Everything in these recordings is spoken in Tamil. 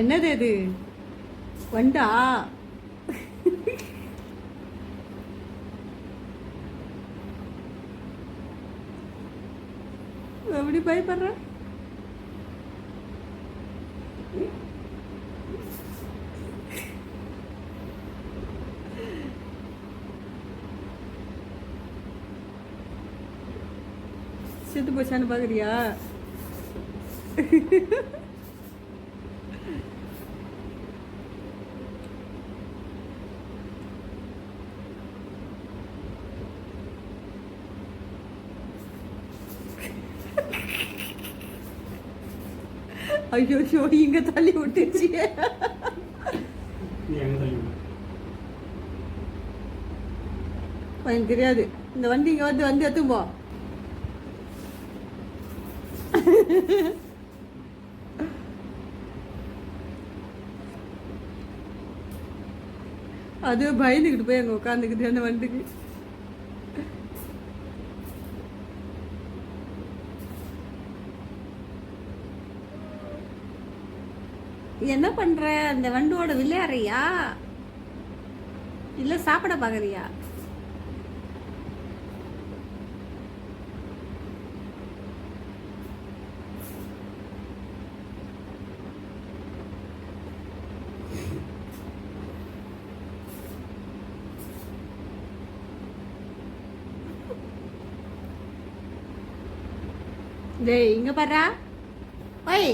என்னது அது? வண்டா? எப்படி பயப்படுற? செத்து போச்சான்னு பாக்குறியா? ஐயோ இங்க தள்ளி விட்டுச்சு. எனக்கு தெரியாது. இந்த வண்டி இங்க வந்து வந்து எடுத்துன்னு போ. அது பயந்துக்கிட்டு போய் அங்க உட்காந்துக்கிட்டு அந்த வண்டிக்கு. என்ன பண்ற? அந்த வண்டோட விளையாடுறியா இல்ல சாப்பிட பாக்குறியா? டேய் இங்க பாரா. ஓய்.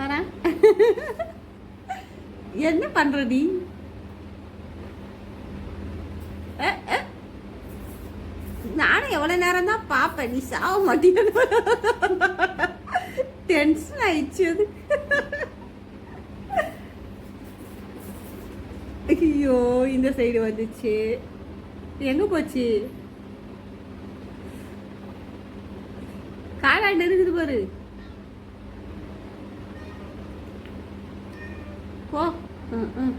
பாரா என்ன பண்ற நீ? நானும் எவ்வளவு நேரம் தான் பாப்பேன். நீ சாவ மாட்டேன் டென்ஷன் ஆயிடுச்சு அது. ஐயோ இந்த சைடு வந்துச்சு. எங்க போச்சு? காலாண்டு இருக்குது பாரு. போ ம் ம்